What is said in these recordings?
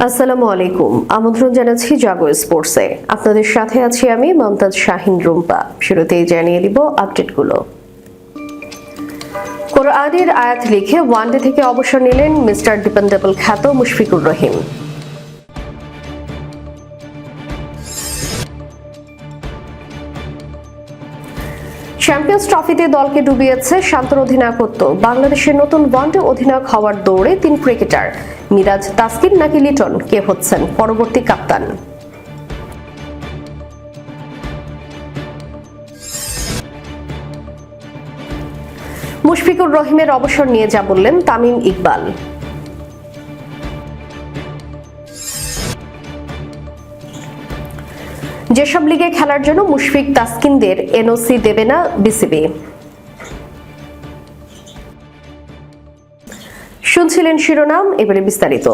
আসসালামু আলাইকুম। আমন্ত্রণ জানাচ্ছি জাগো স্পোর্টসে। আপনাদের সাথে আছি আমি মমতাজ শাহিন রুম্পা। শুরুতেই জানিয়ে দিব আপডেটগুলো। কোরআনের আয়াত লিখে ওয়ানডে থেকে অবসর নিলেন মিস্টার ডিপেন্ডেবল খ্যাত মুশফিকুর রহিম। চ্যাম্পিয়ন্স ট্রফিতে দলকে ডুবিয়েছে শান্তর অধিনায়কত্ব। বাংলাদেশের নতুন ওয়ানডে অধিনায়ক হওয়ার দৌড়ে তিন ক্রিকেটার। মিরাজ তাসকিন নাকি লিটন? কে হচ্ছেন? পরবর্তী কাপ্তান। মুশফিকুর রহিমের অবসর নিয়ে যা বললেন তামিম ইকবাল। যেসব লিগে খেলার জন্য মুশফিক তাসকিনদের এনওসি দেবে না বিসিবি। শুনছিলেন শিরোনাম এবারে বিস্তারিত।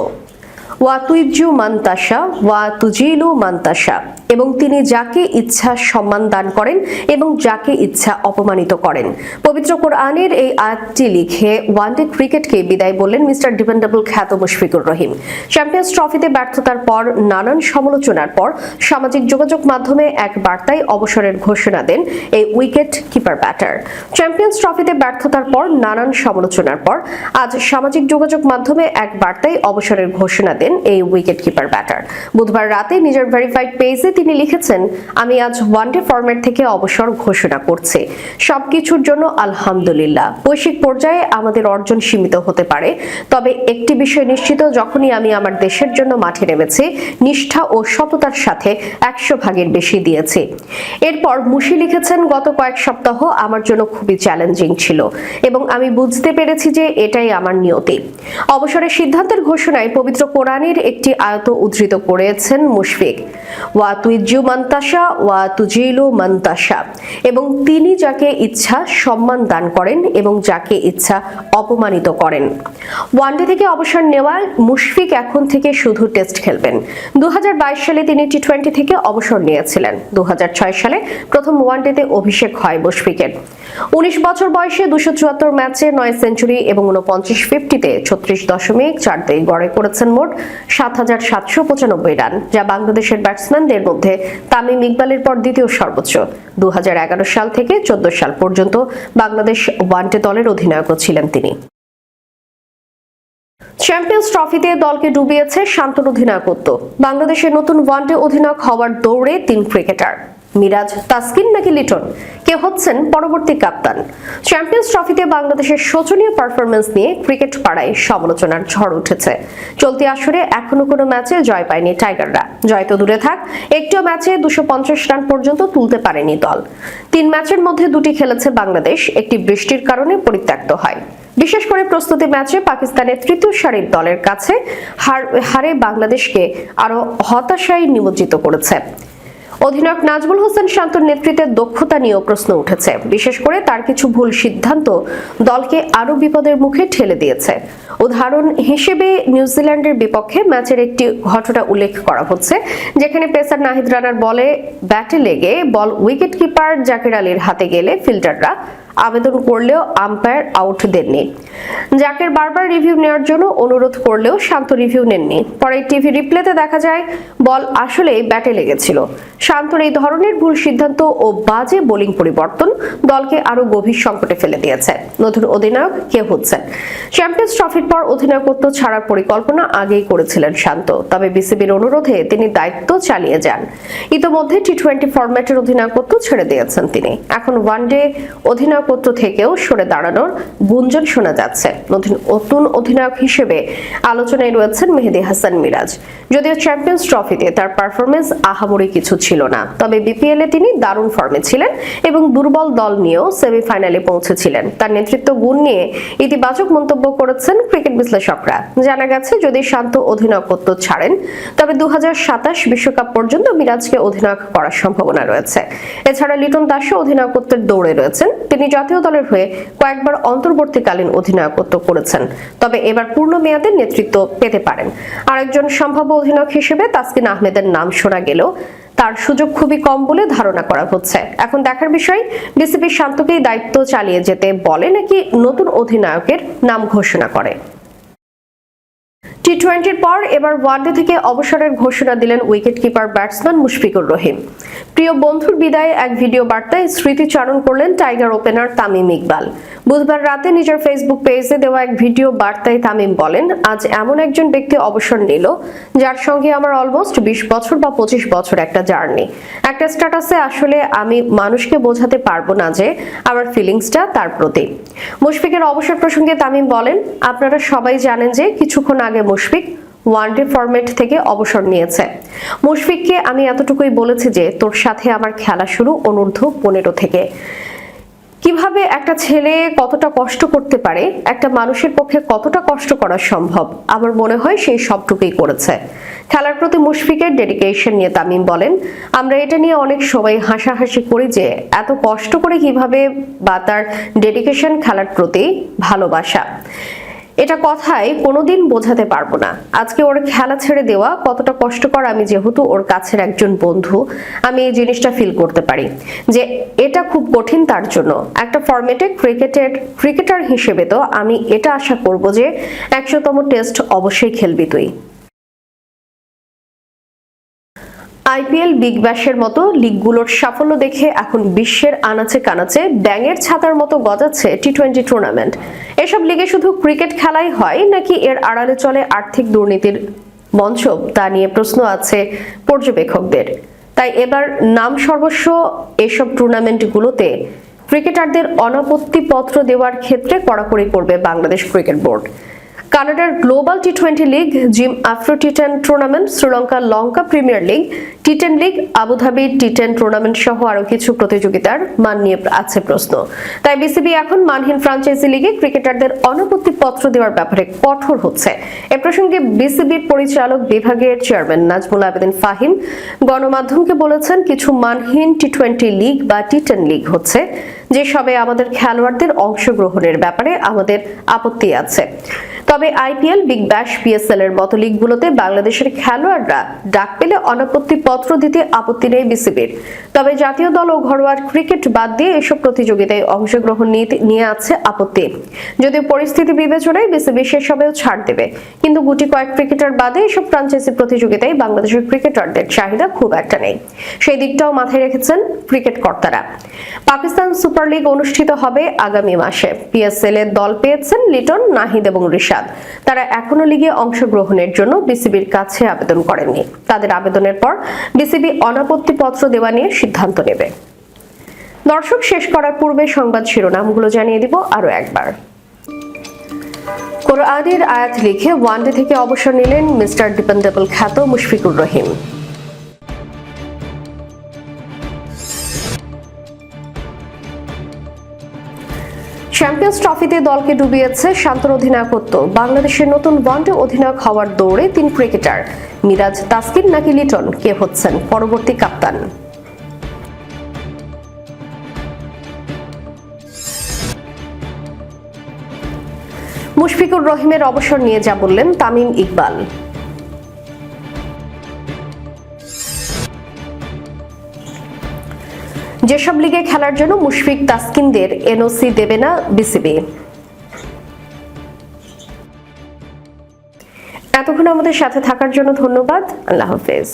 ওয়া তুইজু মান্তাসা ওয়া তুজিলু মান্তাসা এবং তিনি যাকে ইচ্ছা সম্মান দান করেন এবং যাকে ইচ্ছা অপমানিত করেন। পবিত্র কোরআনের এই আয়াতটি লিখে ওয়ানডে ক্রিকেটকে বিদায় বললেন মিস্টার ডিপেন্ডেবল খ্যাত মুশফিকুর রহিম। চ্যাম্পিয়ন্স ট্রফিতে ব্যর্থতার পর নানান সমালোচনার পর সামাজিক যোগাযোগ মাধ্যমে এক বার্তায় অবসরের ঘোষণা দেন এই উইকেট কিপার ব্যাটার। চ্যাম্পিয়ন্স ট্রফিতে ব্যর্থতার পর নানান সমালোচনার পর আজ সামাজিক যোগাযোগ মাধ্যমে এক বার্তায় অবসরের ঘোষণা দেন এই উইকেট কিপার ব্যাটার বুধবার রাতে নিজের ভেরিফাইড পেজে তিনি লিখেছেন, আমি আজ ওয়ানডে ফরম্যাট থেকে অবসর ঘোষণা করছি। সবকিছুর জন্য আলহামদুলিল্লাহ। বৈশ্বিক পর্যায়ে আমাদের অর্জন সীমিত হতে পারে। তবে একটি বিষয় নিশ্চিত, যখনই আমি আমার দেশের জন্য মাঠে নেমেছি, নিষ্ঠা ও সততার সাথে একশো ভাগের বেশি দিয়েছি। এরপর মুশি লিখেছেন, গত কয়েক সপ্তাহ আমার জন্য খুবই চ্যালেঞ্জিং ছিল এবং আমি বুঝতে পেরেছি যে এটাই আমার নিয়তি। অবসরের সিদ্ধান্তের ঘোষণায় পবিত্র কোরআনের একটি আয়ত উদ্ধৃত করেছেন মুশফিক। ওয়া তুইজু মান্তাসা ওয়া তুজিলু মান্তাসা এবং তিনি যাকে ইচ্ছা সম্মান দান করেন এবং যাকে ইচ্ছা অপমানিত করেন। ওয়ানডে থেকে অবসর নেওয়ায় মুশফিক এখন থেকে শুধু টেস্ট খেলবেন। দু সালে তিনি টি টোয়েন্টি থেকে অবসর নিয়েছিলেন। দু হাজার ছয় সালে প্রথম ওয়ানডেতে অভিষেক হয় মুশফিকের। উনিশ বছর বয়সে দুশো চুয়াত্তর ম্যাচে নয় সেঞ্চুরি এবং উনপঞ্চাশ ফিফটিতে ছত্রিশ দশমিক চার দুই গড়ে করেছেন মোট সাত হাজার সাতশো পঁচানব্বই রান, যা বাংলাদেশের ব্যাটসম্যানদের মধ্যে তামিম ইকবালের পর দ্বিতীয় সর্বোচ্চ। দু সাল থেকে চোদ্দ সাল পর্যন্ত বাংলাদেশ ওয়ানডে দলের অধিনায়কও ছিলেন তিনি। চ্যাম্পিয়ন্স ট্রফিতে দলকে ডুবিয়েছে শান্তন অধিনায়কত্ব। বাংলাদেশের নতুন ওয়ানডে অধিনায়ক হওয়ার দৌড়ে তিন ক্রিকেটার। মিরাজ তাসকিন নাকি লিটন? কে হচ্ছেন পরবর্তী কাপ্তান? চ্যাম্পিয়ন্স ট্রফিতে বাংলাদেশের শোচনীয় পারফরমেন্স নিয়ে ক্রিকেট পাড়ায় সমালোচনার ঝড় উঠেছে। চলতি আসরে এখনও কোনো ম্যাচে জয় পায়নি টাইগাররা। জয় তো দূরে থাক, একটিও ম্যাচে দুশো রান পর্যন্ত তুলতে পারেনি দল। তিন ম্যাচের মধ্যে দুটি খেলেছে বাংলাদেশ, একটি বৃষ্টির কারণে পরিত্যক্ত হয়। বিশেষ করে প্রস্তুতি ম্যাচে পাকিস্তানের তৃতীয় সারির দলের কাছে হার- বাংলাদেশকে আরও হতাশায় নিমজ্জিত করেছে। অধিনায়ক নাজমুল হোসেন শান্তর নেতৃত্বে দক্ষতা নিয়েও প্রশ্ন উঠেছে। বিশেষ করে তার কিছু ভুল সিদ্ধান্ত দলকে আরও বিপদের মুখে ঠেলে দিয়েছে। উদাহরণ হিসেবে নিউজিল্যান্ডের বিপক্ষে ম্যাচের একটি ঘটনা উল্লেখ করা হচ্ছে, যেখানে পেসার নাহিদ রানার বলে ব্যাটে লেগে বল উইকেট কিপার জাকির আলীর হাতে গেলে ফিল্ডাররা আবেদন করলেও আম্পায়ার আউট দেননি। জাকের বারবার রিভিউ নেওয়ার জন্য অনুরোধ করলেও শান্ত রিভিউ নেননি। পরে টিভি রিপ্লেতে দেখা যায়, বল আসলেই ব্যাটে লেগেছিল। শান্তর এই ধরনের ভুল সিদ্ধান্ত ও বাজে বোলিং পরিবর্তন দলকে আরও গভীর সংকটে ফেলে দিয়েছে। নতুন অধিনায়ক কে হচ্ছেন? চ্যাম্পিয়ন্স ট্রফির পর অধিনায়কত্ব ছাড়ার পরিকল্পনা আগেই করেছিলেন শান্ত। তবে বিসিবির অনুরোধে তিনি দায়িত্ব চালিয়ে যান। ইতোমধ্যে টি টোয়েন্টি ফরম্যাটের অধিনায়কত্ব ছেড়ে দিয়েছেন তিনি। এখন ওয়ানডে অধিনায়কত্ব থেকেও সরে দাঁড়ানোর গুঞ্জন শোনা যাচ্ছে। নতুন নতুন অধিনায়ক হিসেবে আলোচনায় রয়েছেন মেহেদি হাসান মিরাজ। যদিও চ্যাম্পিয়ন্স ট্রফিতে তার পারফরমেন্স আহামরি কিছু ছিল না, তবে বিপিএল এ তিনি দারুণ ফর্মে ছিলেন এবং দুর্বল দল নিয়েও সেমিফাইনালে পৌঁছেছিলেন। তার নেতৃত্ব গুণ নিয়ে ইতিবাচক মন্তব্য করেছেন ক্রিকেট বিশ্লেষকরা। জানা গেছে, যদি শান্ত অধিনায়কত্ব ছাড়েন, তবে দু বিশ্বকাপ পর্যন্ত মিরাজকে অধিনায়ক করার সম্ভাবনা রয়েছে। এছাড়া লিটন দাসও অধিনায়কত্বের দৌড়ে রয়েছেন। তিনি জাতীয় দলের হয়ে কয়েকবার অন্তর্বর্তীকালীন অধিনায়কত্ব করেছেন। তবে এবার পূর্ণ মেয়াদের নেতৃত্ব পেতে পারেন। আরেকজন সম্ভাব্য অধিনায়ক হিসেবে তাসকিন আহমেদের নাম শোনা গেলেও তার সুযোগ খুবই কম বলে ধারণা করা হচ্ছে। এখন দেখার বিষয়, বিসিবি শান্তকেই দায়িত্ব চালিয়ে যেতে বলে নাকি নতুন অধিনায়কের নাম ঘোষণা করে? টি টোয়েন্টির পর এবার ওয়ানডে থেকে অবসরের ঘোষণা দিলেন wicket keeper batsman Mushfiqur Rahim. প্রিয় বন্ধুর বিদায়ে এক ভিডিও বার্তায় স্মৃতিচারণ করলেন টাইগার ওপেনার তামিম ইকবাল। বুধবার রাতে নিজের ফেসবুক পেজে দেওয়া এক ভিডিও বার্তায় তামিম বলেন, আজ এমন একজন ব্যক্তি অবসর নিল, যার সঙ্গে আমার অলমোস্ট বিশ বছর বা পঁচিশ বছর একটা জার্নি। একটা স্ট্যাটাসে আসলে আমি মানুষকে বোঝাতে পারব না যে আমার ফিলিংসটা তার প্রতি। মুশফিকের অবসর প্রসঙ্গে তামিম বলেন, আপনারা সবাই জানেন যে কিছুক্ষণ আগে মুশফিক ওয়ানডে ফরম্যাট থেকে অবসর নিয়েছে। মুশফিককে আমি এতটুকুই বলেছি যে, তোর সাথে আমার খেলা শুরু অনূর্ধ্ব পনেরো থেকে। কীভাবে একটা ছেলে কতটা কষ্ট করতে পারে, একটা মানুষের পক্ষে কতটা কষ্ট করা সম্ভব, আমার মনে হয় সেই সবটুকুই করেছে। খেলার প্রতি মুশফিকের ডেডিকেশন নিয়ে তামিম বলেন, আমরা এটা নিয়ে অনেক সময় হাসাহাসি করি যে, এত কষ্ট করে কীভাবে বা তার ডেডিকেশন খেলার প্রতি ভালোবাসা। এটা কথায় কোনোদিন বোঝাতে পারব না। আজকে ওর খেলা ছেড়ে দেওয়া কতটা কষ্টকর আমি যেহেতু ওর কাছের একজন বন্ধু, আমি এই জিনিসটা ফিল করতে পারি যে এটা খুব কঠিন তার জন্য। একটা ফরম্যাটে ক্রিকেটের ক্রিকেটার হিসেবে তো আমি এটা আশা করব যে একশোতম টেস্ট অবশ্যই খেলবি তুই। আইপিএল, বিগ ব্যাশের মতো লিগগুলোর সাফল্য দেখে এখন বিশ্বের আনাচে কানাচে ব্যাঙের ছাতার মতো গজাচ্ছে টি টোয়েন্টি টুর্নামেন্ট এসব লিগে শুধু ক্রিকেট খেলাই হয় নাকি এর আড়ালে চলে আর্থিক দুর্নীতির মঞ্চ তা নিয়ে প্রশ্ন আছে পর্যবেক্ষকদের। তাই এবার নাম সর্বস্ব এসব টুর্নামেন্টগুলোতে ক্রিকেটারদের অনাপত্তি পত্র দেওয়ার ক্ষেত্রে কড়াকড়ি করবে বাংলাদেশ ক্রিকেট বোর্ড। কানাডার global T twenty league, Zim Afro T ten tournament, Sri Lanka Lanka premier league T ten league, Abu Dhabi T ten tournament সহ আরও কিছু প্রতিযোগিতার মান নিয়ে আছে প্রশ্ন। তাই বিসিবি এখন মানহীন ফ্রাঞ্চাইজি লিগে ক্রিকেটারদের অনাপত্তি পত্র দেওয়ার ব্যাপারে কঠোর হচ্ছে। এ প্রসঙ্গে বিসিবির পরিচালক বিভাগের চেয়ারম্যান নাজমুল আবেদিন ফাহিম গণমাধ্যমকে বলেছেন, কিছু মানহীন টি টোয়েন্টি লিগ বা টি টেন লিগ হচ্ছে, যেসবে আমাদের খেলোয়াড়দের অংশগ্রহণের ব্যাপারে আমাদের আপত্তি আছে। তবে আইপিএল, বিগ ব্যাশ, পিএসএল এর মতো লিগগুলোতে বাংলাদেশের খেলোয়াড়রা ডাক পেলে অনাপত্তি পত্র দিতে আপত্তি নেই বিসিবির। তবে জাতীয় দল ও ঘরোয়া ক্রিকেট বাদ দিয়ে এসব প্রতিযোগিতায় অংশগ্রহণ নিয়ে আছে আপত্তি। যদিও পরিস্থিতি বিবেচনায় বিসিবি সেসবেও ছাড় দেবে। কিন্তু গুটি কয়েক ক্রিকেটার বাদে এসব ফ্রাঞ্চাইজি প্রতিযোগিতায় বাংলাদেশের ক্রিকেটারদের চাহিদা খুব একটা নেই। সেই দিকটাও মাথায় রেখেছেন ক্রিকেট কর্তারা। পাকিস্তান সুপার লিগ অনুষ্ঠিত হবে আগামী মাসে। পিএসএল এর দল পেয়েছেন লিটন, নাহিদ এবং রিশাদ তারা এখনও লিগে অংশগ্রহণের জন্য বিসিবির কাছে আবেদন করেননি। তাদের আবেদনের পর বিসিবি অনাপত্তি পত্র দেওয়া নিয়ে সিদ্ধান্ত নেবে। দর্শক, শেষ করার পূর্বে সংবাদ শিরোনামগুলো জানিয়ে দিব আরও একবার। কোরআনের আয়াত লিখে ওয়ানডে থেকে অবসর নিলেন মিস্টার ডিপেন্ডেবল খ্যাত মুশফিকুর রহিম। চ্যাম্পিয়ন্স ট্রফিতে দলকে ডুবিয়েছে শান্তর অধিনায়কত্ব। বাংলাদেশের নতুন ওয়ানডে অধিনায়ক হওয়ার দৌড়ে তিন ক্রিকেটার। মিরাজ তাসকিন নাকি লিটন? কে হচ্ছেন পরবর্তী কাপ্তান? মুশফিকুর রহিমের অবসর নিয়ে যা বললেন তামিম ইকবাল। যেসব লিগে খেলার জন্য মুশফিক তাসকিনদের এনওসি দেবে না বিসিবি। এতক্ষণ আমাদের সাথে থাকার জন্য ধন্যবাদ। আল্লাহ হাফেজ।